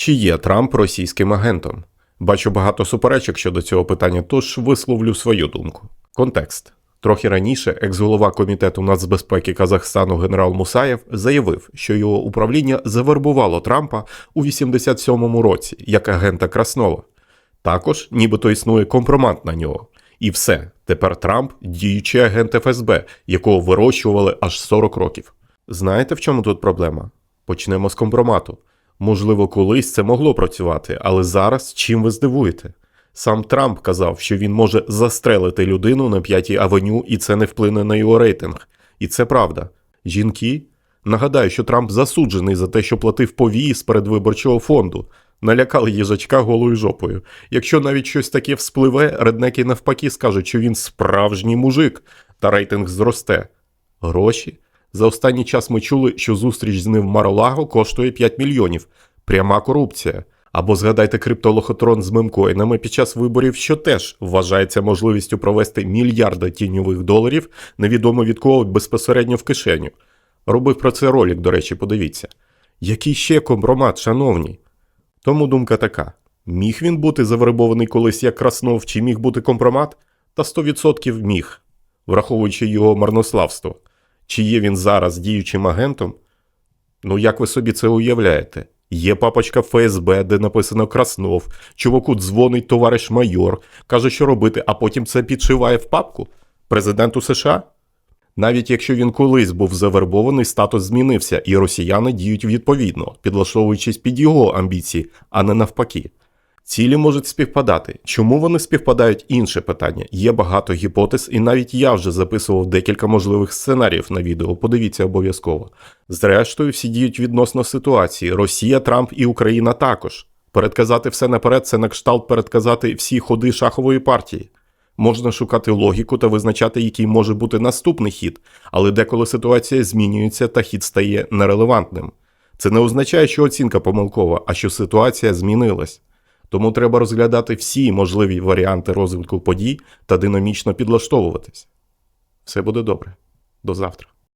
Чи є Трамп російським агентом? Бачу багато суперечок щодо цього питання, тож висловлю свою думку. Контекст. Трохи раніше екс-голова комітету нацбезпеки Казахстану генерал Мусаєв заявив, що його управління завербувало Трампа у 87-му році як агента Краснова. Також, нібито існує компромат на нього. І все, тепер Трамп діючий агент ФСБ, якого вирощували аж 40 років. Знаєте, в чому тут проблема? Почнемо з компромату. Можливо, колись це могло працювати, але зараз чим ви здивуєте? Сам Трамп казав, що він може застрелити людину на п'ятій авеню, і це не вплине на його рейтинг. І це правда. Жінки? Нагадаю, що Трамп засуджений за те, що платив повії з передвиборчого фонду. Налякали їжачка голою жопою. Якщо навіть щось таке вспливе, реднеки навпаки скажуть, що він справжній мужик, та рейтинг зросте. Гроші? За останній час ми чули, що зустріч з ним в Маролаго коштує 5 мільйонів. Пряма корупція. Або згадайте криптолохотрон з мемкоїнами під час виборів, що теж вважається можливістю провести мільярда тіньових доларів, невідомо від кого безпосередньо в кишеню. Робив про це ролик, до речі, подивіться. Який ще компромат, шановні? Тому думка така: міг він бути завербований колись як Краснов, чи міг бути компромат? Та 100% міг, враховуючи його марнославство. Чи є він зараз діючим агентом? Ну, як ви собі це уявляєте? Є папочка ФСБ, де написано Краснов, чуваку дзвонить товариш майор, каже, що робити, а потім це підшиває в папку президенту США? Навіть якщо він колись був завербований, статус змінився, і росіяни діють відповідно, підлаштовуючись під його амбіції, а не навпаки. Цілі можуть співпадати. Чому вони співпадають інше питання? Є багато гіпотез, і навіть я вже записував декілька можливих сценаріїв на відео. Подивіться обов'язково. Зрештою, всі діють відносно ситуації. Росія, Трамп і Україна також. Передказати все наперед це на кшталт передказати всі ходи шахової партії. Можна шукати логіку та визначати, який може бути наступний хід, але деколи ситуація змінюється та хід стає нерелевантним. Це не означає, що оцінка помилкова, а що ситуація змінилась. Тому треба розглядати всі можливі варіанти розвитку подій та динамічно підлаштовуватись. Все буде добре. До завтра.